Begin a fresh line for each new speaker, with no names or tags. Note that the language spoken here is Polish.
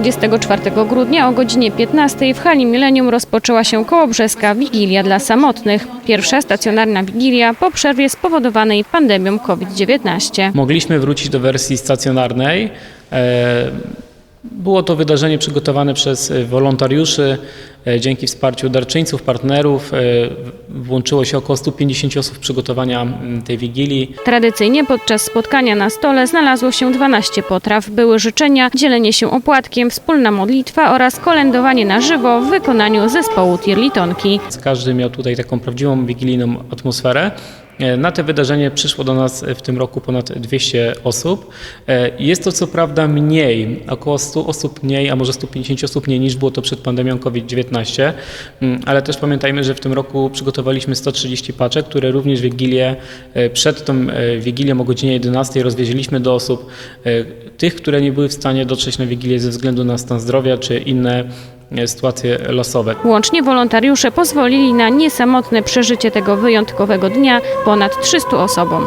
24 grudnia o godzinie 15 w hali Millennium rozpoczęła się kołobrzeska Wigilia dla Samotnych. Pierwsza stacjonarna Wigilia po przerwie spowodowanej pandemią COVID-19.
Mogliśmy wrócić do wersji stacjonarnej. Było to wydarzenie przygotowane przez e, wolontariuszy. E, Dzięki wsparciu darczyńców, partnerów e, włączyło się około 150 osób w przygotowania tej wigilii.
Tradycyjnie podczas spotkania na stole znalazło się 12 potraw. Były życzenia, dzielenie się opłatkiem, wspólna modlitwa oraz kolędowanie na żywo w wykonaniu zespołu Tirlitonki.
Każdy miał tutaj taką prawdziwą wigilijną atmosferę. E, Na te wydarzenie przyszło do nas w tym roku ponad 200 osób. E, Jest to co prawda mniej, około 100 osób mniej, a może 150 osób mniej niż było to przed pandemią COVID-19, Mm, ale też pamiętajmy, że w tym roku przygotowaliśmy 130 paczek, które również Wigilię, e, przed tą e, Wigilią o godzinie 11 rozwieźliśmy do osób, e, tych, które nie były w stanie dotrzeć na Wigilię ze względu na stan zdrowia czy inne e, sytuacje losowe.
Łącznie wolontariusze pozwolili na niesamotne przeżycie tego wyjątkowego dnia ponad 300 osobom.